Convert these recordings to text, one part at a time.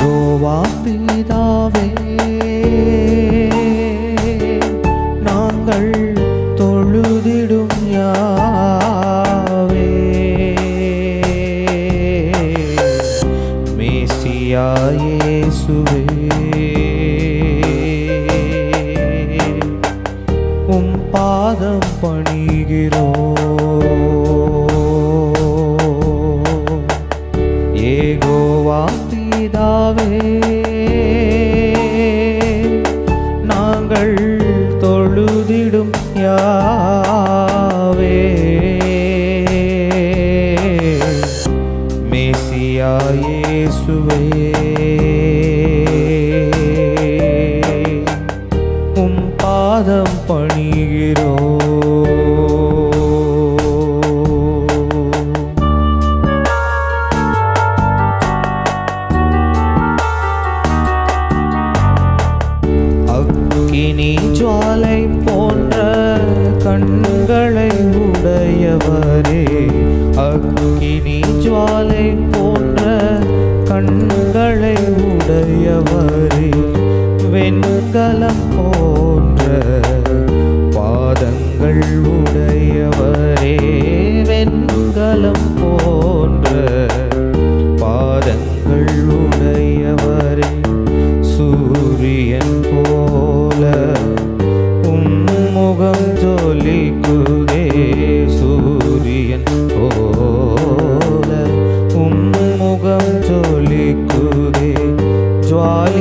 Goa pay ತೀರೋ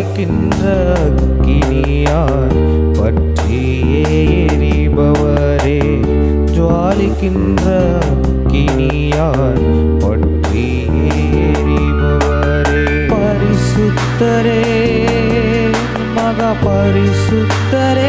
பறக்கின்ற அக்கினியார் பற்றியே எரிபவரே. ஜுவாலிக்கின்ற அக்கினியார் பற்றியே எரிபவரே. பரிசுத்தரே மக பரிசுத்தரே.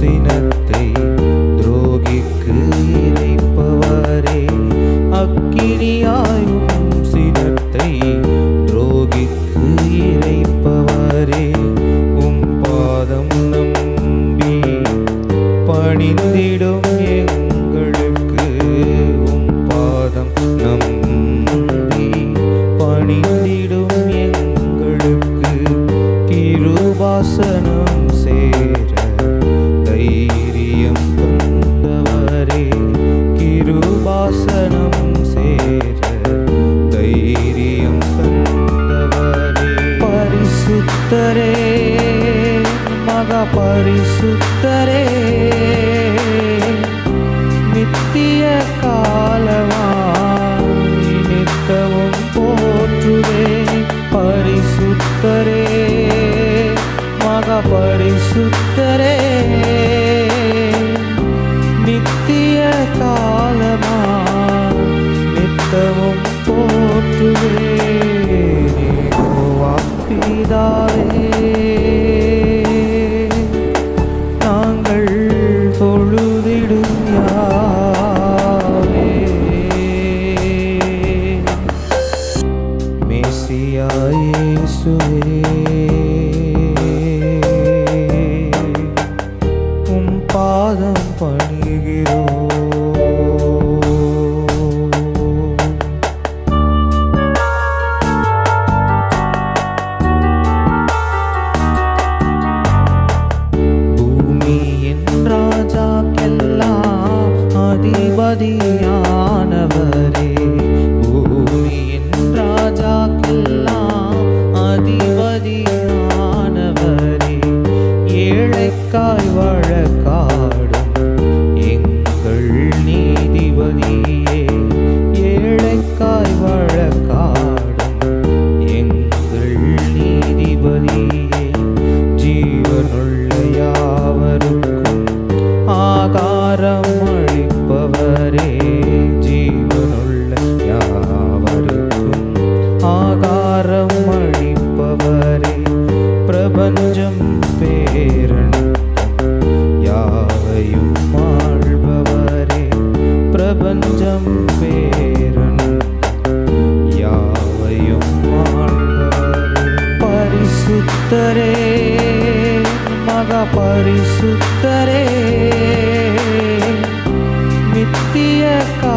சினத்தை பரிசுத்தரே மகா பரிசுத்தரே நித்திய காலவாய் நித்தவும் போற்றுவே பரிசுத்தரே மகா பரிசுத்த ശിയായേശുവേ பரிசுத்தரே மக பரிசுத்தரே நித்திய கா